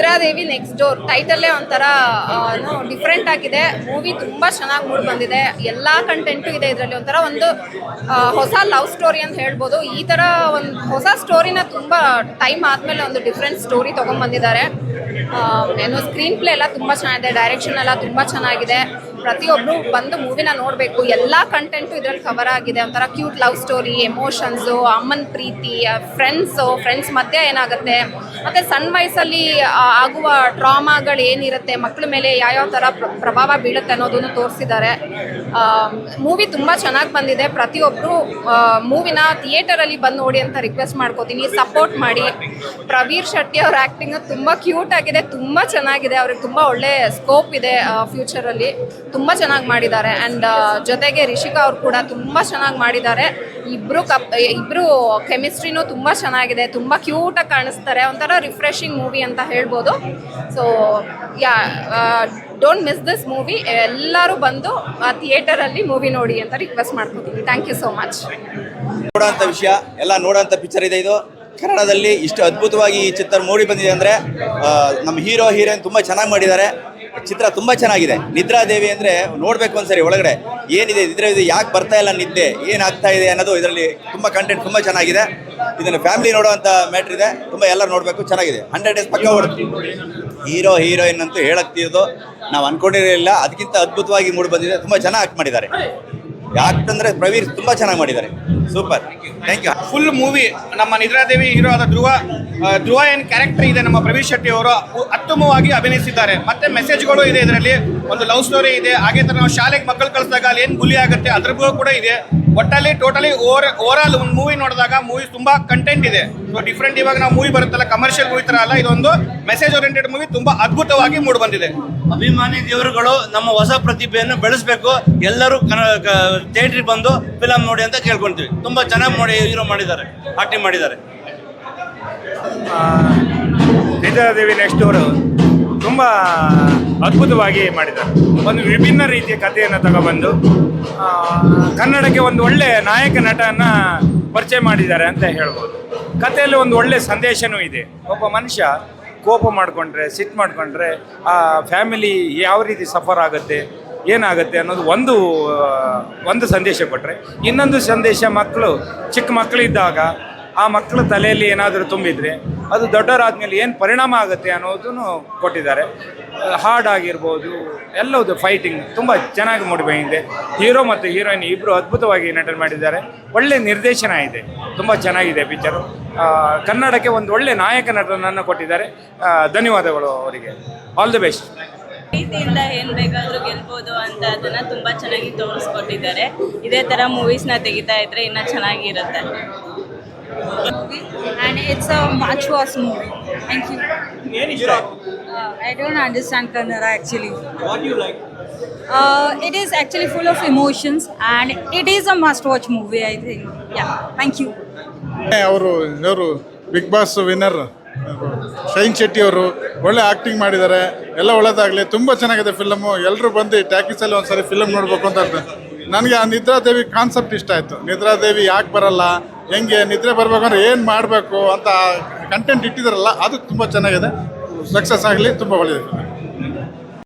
ನಿದ್ರಾದೇವಿ next door ಟೈಟಲ್ಲೇ ಒಂಥರ different ಆಗಿದೆ. Movie ತುಂಬ ಚೆನ್ನಾಗಿ ಮೂಡ್ ಬಂದಿದೆ. ಎಲ್ಲ ಕಂಟೆಂಟು ಇದೆ ಇದರಲ್ಲಿ. ಒಂಥರ ಒಂದು ಹೊಸ ಲವ್ ಸ್ಟೋರಿ ಅಂತ ಹೇಳ್ಬೋದು. ಈ ಥರ ಒಂದು ಹೊಸ ಸ್ಟೋರಿನ ತುಂಬ ಟೈಮ್ ಆದಮೇಲೆ ಒಂದು ಡಿಫ್ರೆಂಟ್ ಸ್ಟೋರಿ ತೊಗೊಂಡ್ಬಂದಿದ್ದಾರೆ ಏನು ಸ್ಕ್ರೀನ್ ಪ್ಲೇ ಎಲ್ಲ ತುಂಬ ಚೆನ್ನಾಗಿದೆ. ಡೈರೆಕ್ಷನ್ ಎಲ್ಲ ತುಂಬ ಚೆನ್ನಾಗಿದೆ. ಪ್ರತಿಯೊಬ್ಬರು ಬಂದು ಮೂವಿನ ನೋಡಬೇಕು. ಎಲ್ಲ ಕಂಟೆಂಟು ಇದರಲ್ಲಿ ಕವರ್ ಆಗಿದೆ. ಒಂಥರ ಕ್ಯೂಟ್ ಲವ್ ಸ್ಟೋರಿ ಎಮೋಷನ್ಸು ಅಮ್ಮನ ಪ್ರೀತಿ ಫ್ರೆಂಡ್ಸು ಫ್ರೆಂಡ್ಸ್ ಮಧ್ಯೆ ಏನಾಗುತ್ತೆ? ಮತ್ತು ಸಣ್ಣ ವಯಸ್ಸಲ್ಲಿ ಆಗುವ ಟ್ರಾಮಾಗಳು ಏನಿರುತ್ತೆ? ಮಕ್ಕಳ ಮೇಲೆ ಯಾವ್ಯಾವ ಥರ ಪ್ರ- ಪ್ರಭಾವ ಬೀಳುತ್ತೆ ಅನ್ನೋದನ್ನು ತೋರಿಸಿದ್ದಾರೆ. ಮೂವಿ ತುಂಬ ಚೆನ್ನಾಗಿ ಬಂದಿದೆ. ಪ್ರತಿಯೊಬ್ಬರು ಮೂವಿನ ಥಿಯೇಟರಲ್ಲಿ ಬಂದು ನೋಡಿ ಅಂತ ರಿಕ್ವೆಸ್ಟ್ ಮಾಡ್ಕೋತೀನಿ. ಸಪೋರ್ಟ್ ಮಾಡಿ. ಪ್ರವೀರ್ ಶೆಟ್ಟಿ ಅವ್ರ ಆ್ಯಕ್ಟಿಂಗ್ ತುಂಬ ಕ್ಯೂಟ್ ಆಗಿದೆ. ತುಂಬ ಚೆನ್ನಾಗಿದೆ. ಅವ್ರಿಗೆ ತುಂಬ ಒಳ್ಳೆ ಸ್ಕೋಪ್ ಇದೆ ಫ್ಯೂಚರಲ್ಲಿ ತುಂಬ ಚೆನ್ನಾಗಿ ಮಾಡಿದ್ದಾರೆ. ಆ್ಯಂಡ್ ಜೊತೆಗೆ ರಿಷಿಕಾ ಅವ್ರು ಕೂಡ ತುಂಬ ಚೆನ್ನಾಗಿ ಮಾಡಿದ್ದಾರೆ. ಇಬ್ಬರು ಕಪ್ ಇಬ್ಬರು ಕೆಮಿಸ್ಟ್ರಿನೂ ತುಂಬ ಚೆನ್ನಾಗಿದೆ. ತುಂಬ ಕ್ಯೂಟಾಗಿ ಕಾಣಿಸ್ತಾರೆ. ಒಂಥರ ರಿಫ್ರೆಶಿಂಗ್ ಮೂವಿ ಅಂತ ಹೇಳ್ಬೋದು. So ya don't miss this movie ಎಲ್ಲರೂ ಬಂದು ಆ ಥಿಯೇಟರಲ್ಲಿ ಮೂವಿ ನೋಡಿ ಅಂತ ರಿಕ್ವೆಸ್ಟ್ ಮಾಡ್ಕೊತೀನಿ. ಥ್ಯಾಂಕ್ ಯು ಸೋ ಮಚ್ ನೋಡೋಂಥ ವಿಷಯ, ಎಲ್ಲ ನೋಡೋಂಥ ಪಿಕ್ಚರ್ ಇದೆ ಇದು. ಕನ್ನಡದಲ್ಲಿ ಇಷ್ಟು ಅದ್ಭುತವಾಗಿ ಈ ಚಿತ್ರ ಮೂಡಿ ಬಂದಿದೆ ಅಂದರೆ ನಮ್ಮ ಹೀರೋ, ಹೀರೋಯಿನ್ ತುಂಬ ಚೆನ್ನಾಗಿ ಮಾಡಿದ್ದಾರೆ. ಚಿತ್ರ ತುಂಬ ಚೆನ್ನಾಗಿದೆ. ನಿದ್ರಾದೇವಿ ಅಂದರೆ ನೋಡಬೇಕು ಒಂದ್ಸರಿ ಒಳಗಡೆ. ಏನಿದೆ? ನಿದ್ರೆ ಇದು ಯಾಕೆ ಬರ್ತಾ ಇಲ್ಲ ನಿದ್ದೆ? ಏನಾಗ್ತಾ ಇದೆ ಅನ್ನೋದು ಇದರಲ್ಲಿ ತುಂಬ ಕಂಟೆಂಟ್ ತುಂಬ ಚೆನ್ನಾಗಿದೆ. ಇದನ್ನು ಫ್ಯಾಮಿಲಿ ನೋಡುವಂಥ ಮ್ಯಾಟ್ರ್ ಇದೆ. ತುಂಬ ಎಲ್ಲರೂ ನೋಡಬೇಕು. ಚೆನ್ನಾಗಿದೆ. ಹಂಡ್ರೆಡ್ ಡೇಸ್ ಪಕ್ಕ ಹೊಡೆದು ಹೀರೋ ಹೀರೋಯಿನ್ ಅಂತೂ ಹೇಳಕ್ತಿರೋದು ನಾವು ಅನ್ಕೊಂಡಿರಲಿಲ್ಲ. ಅದಕ್ಕಿಂತ ಅದ್ಭುತವಾಗಿ ಮೂಡಿ ಬಂದಿದೆ. ತುಂಬ ಚೆನ್ನಾಗಿ ಆಕ್ಟ್ ಮಾಡಿದ್ದಾರೆ. ಯಾಕಂದ್ರೆ ಪ್ರವೀರ್ ತುಂಬಾ ಚೆನ್ನಾಗಿ ಮಾಡಿದ್ದಾರೆ. Super. Thank you full movie ನಮ್ಮ ನಿದ್ರಾದೇವಿ ಹೀರೋ ಆದ ಧ್ರುವ ಧ್ರುವ ಏನ್ ಕ್ಯಾರೆಕ್ಟರ್ ಇದೆ ನಮ್ಮ ಪ್ರವೀರ್ ಶೆಟ್ಟಿ ಅವರು ಅತ್ಯುತ್ತಮವಾಗಿ ಅಭಿನಯಿಸಿದ್ದಾರೆ. ಮತ್ತೆ ಮೆಸೇಜ್ಗಳು ಇದೆ ಇದರಲ್ಲಿ. ಒಂದು ಲವ್ ಸ್ಟೋರಿ ಇದೆ. ಹಾಗೆ ತರ ನಾವು ಶಾಲೆಗೆ ಮಕ್ಕಳು ಕಳಿಸಿದಾಗ ಅಲ್ಲಿ ಏನು ಗುಲಿ ಆಗುತ್ತೆ ಅದ್ರ ಕೂಡ ಇದೆ. ಒಟ್ಟಲ್ಲಿ ಟೋಟಲಿ ಓವರ್ ಓವರ್ ಆಲ್ ಒಂದು ಮೂವಿ ನೋಡಿದಾಗ ಮೂವಿ ತುಂಬಾ ಕಂಟೆಂಟ್ ಇದೆ. ಸೊ ಡಿಫ್ರೆಂಟ್ ಇವಾಗ ನಾವು ಮೂವಿ ಬರುತ್ತಲ್ಲ ಕಮರ್ಷಿಯಲ್ ಮೂವಿ ತರ ಅಲ್ಲ ಇದೊಂದು ಮೆಸೇಜ್ ಓರಿಯೆಂಟೆಡ್ ಮೂವಿ ತುಂಬಾ ಅದ್ಭುತವಾಗಿ ಮೂಡಿ ಬಂದಿದೆ. ಅಭಿಮಾನಿ ದೇವರುಗಳು ನಮ್ಮ ಹೊಸ ಪ್ರತಿಭೆಯನ್ನು ಬೆಳೆಸಬೇಕು. ಎಲ್ಲರೂ ಥಿಯೇಟ್ರಿಗೆ ಬಂದು ಫಿಲಮ್ ನೋಡಿ ಅಂತ ಕೇಳ್ಕೊಂತೀವಿ. ತುಂಬಾ ಚೆನ್ನಾಗಿ ಮಾಡಿ ಹೀರೋ ಮಾಡಿದ್ದಾರೆ ಆಕ್ಟಿಂಗ್ ಮಾಡಿದ್ದಾರೆ. ನಿಜದೇವಿ ನೆಕ್ಸ್ಟ್ ಅವರು ತುಂಬ ಅದ್ಭುತವಾಗಿ ಮಾಡಿದ್ದಾರೆ. ಒಂದು ವಿಭಿನ್ನ ರೀತಿಯ ಕಥೆಯನ್ನು ತಗೊಬಂದು ಕನ್ನಡಕ್ಕೆ ಒಂದು ಒಳ್ಳೆ ನಾಯಕ ನಟನ ಪರಿಚಯ ಮಾಡಿದ್ದಾರೆ ಅಂತ ಹೇಳ್ಬೋದು. ಕಥೆಯಲ್ಲಿ ಒಂದು ಒಳ್ಳೆ ಸಂದೇಶನೂ ಇದೆ. ಒಬ್ಬ ಮನುಷ್ಯ ಕೋಪ ಮಾಡಿಕೊಂಡ್ರೆ, ಸಿಟ್ಟು ಮಾಡಿಕೊಂಡ್ರೆ, ಆ ಫ್ಯಾಮಿಲಿ ಯಾವ ರೀತಿ ಸಫರ್ ಆಗುತ್ತೆ, ಏನಾಗುತ್ತೆ ಅನ್ನೋದು ಒಂದು ಒಂದು ಸಂದೇಶ ಕೊಟ್ಟರೆ ಇನ್ನೊಂದು ಸಂದೇಶ ಮಕ್ಕಳು, ಚಿಕ್ಕ ಮಕ್ಕಳಿದ್ದಾಗ ಆ ಮಕ್ಕಳ ತಲೆಯಲ್ಲಿ ಏನಾದರೂ ತುಂಬಿದ್ರೆ ಅದು ದೊಡ್ಡವರಾದ್ಮೇಲೆ ಏನು ಪರಿಣಾಮ ಆಗುತ್ತೆ ಅನ್ನೋದನ್ನು ಕೊಟ್ಟಿದ್ದಾರೆ. ಹಾಡ್ ಆಗಿರ್ಬೋದು ಎಲ್ಲವುದು ಫೈಟಿಂಗ್ ತುಂಬ ಚೆನ್ನಾಗಿ ಮೂಡಿಬಂದಿದೆ ಹೀರೋ ಮತ್ತು ಹೀರೋಯಿನ್ ಇಬ್ಬರು ಅದ್ಭುತವಾಗಿ ನಟನೆ ಮಾಡಿದ್ದಾರೆ. ಒಳ್ಳೆ ನಿರ್ದೇಶನ ಇದೆ. ತುಂಬ ಚೆನ್ನಾಗಿದೆ ಪಿಕ್ಚರು ಕನ್ನಡಕ್ಕೆ ಒಂದು ಒಳ್ಳೆ ನಾಯಕ ನಟನನ್ನು ಕೊಟ್ಟಿದ್ದಾರೆ. ಧನ್ಯವಾದಗಳು ಅವರಿಗೆ. ಆಲ್ ದಿ ಬೆಸ್ಟ್ ಪ್ರೀತಿಯಿಂದ ಏನ್ ಬೇಕಾದ್ರೂ ಗೆಲ್ಬೋದು ಅಂತ ಅದನ್ನ ತುಂಬಾ ಚೆನ್ನಾಗಿ ತೋರಿಸ್ಕೊಟ್ಟಿದ್ದಾರೆ. ಇದೇ ತರ ಮೂವೀಸ್ನ ತೆಗಿತಾ ಇದ್ರೆ ಇನ್ನ ಚೆನ್ನಾಗಿರುತ್ತೆ. And it's a much worse movie. Thank you. Uh, I don't understand Kannada actually. What do you like? Uh, it is actually full of emotions and it is a must watch movie, I think. Yeah, thank you. ಅವರು ಇವರು Bigg Boss winner Shine Shetty ಅವರು ಒಳ್ಳೆ acting ಮಾಡಿದ್ದಾರೆ ಎಲ್ಲ ಒಳ್ಳೆದಾಗಲಿ ತುಂಬ ಚೆನ್ನಾಗಿದೆ film ಎಲ್ಲರೂ ಬಂದು ಟ್ಯಾಕಿಸಲ್ಲಿ ಒಂದ್ಸರಿ ಫಿಲಮ್ ನೋಡ್ಬೇಕು ಅಂತ. ನನಗೆ ಆ ನಿದ್ರಾದೇವಿ ಕಾನ್ಸೆಪ್ಟ್ ಇಷ್ಟ ಆಯಿತು ನಿದ್ರಾದೇವಿ ಯಾಕೆ ಬರಲ್ಲ ಹೆಂಗೆ ನಿದ್ರೆ ಬರ್ಬೇಕಂದ್ರೆ ಏನು ಮಾಡಬೇಕು ಅಂತ ಕಂಟೆಂಟ್ ಇಟ್ಟಿದ್ದಾರಲ್ಲ ಅದು ತುಂಬ ಚೆನ್ನಾಗಿದೆ. ಸಕ್ಸಸ್ ಆಗಲಿ ತುಂಬ ಒಳ್ಳೆಯದು